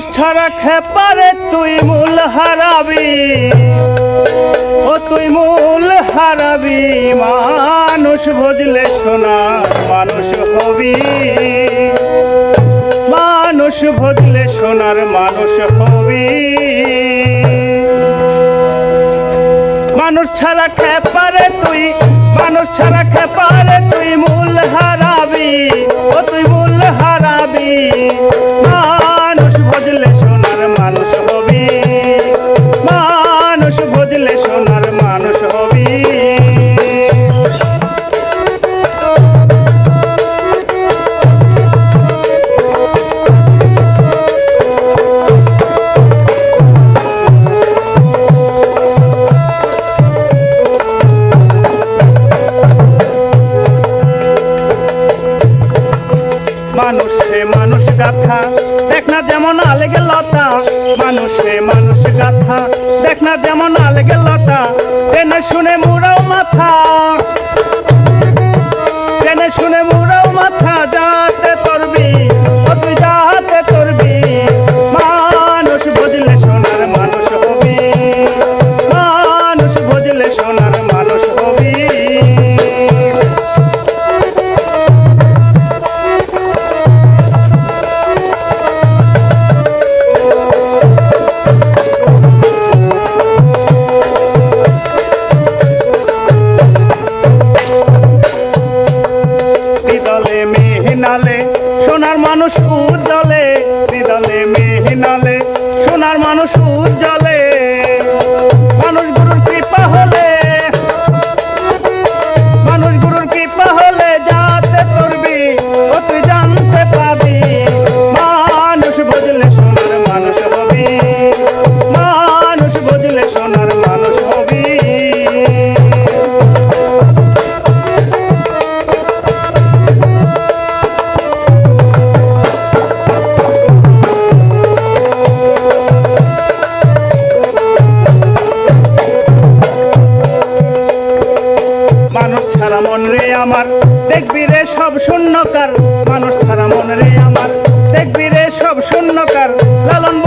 মানুষ ছাড়া খেপারে তুই মূল হারাবি। ও তুই মূল হারাবি। মানুষ বুঝলে শোনা মানুষ হবি। মানুষ বুঝলে সোনার মানুষ হবি। মানুষ ছাড়া খেপারে তুই, মানুষ ছাড়া খেপারে তুই মূল হারাবি। গাথা। দেখ না যেমন আলেগে লতা, মানুষে মানুষ গাথা। দেখ না যেমন আলেগে লতা জেনে সোনার মানুষ উজ্জ্বলে বিদলে মেহনালে। সোনার মানুষ উজ্জ্বলে, মানুষ গুরুর কৃপা হলে, মানুষ গুরুর কৃপা হলে যাতে করবি ও তুই জানতে পাবি মানুষ বুঝলে সোনার মানুষ আমার। দেখবি রে সব শূন্যকার। মানুষ ছাড়া মন রে আমার। দেখবি রে সব শূন্যকার। লালন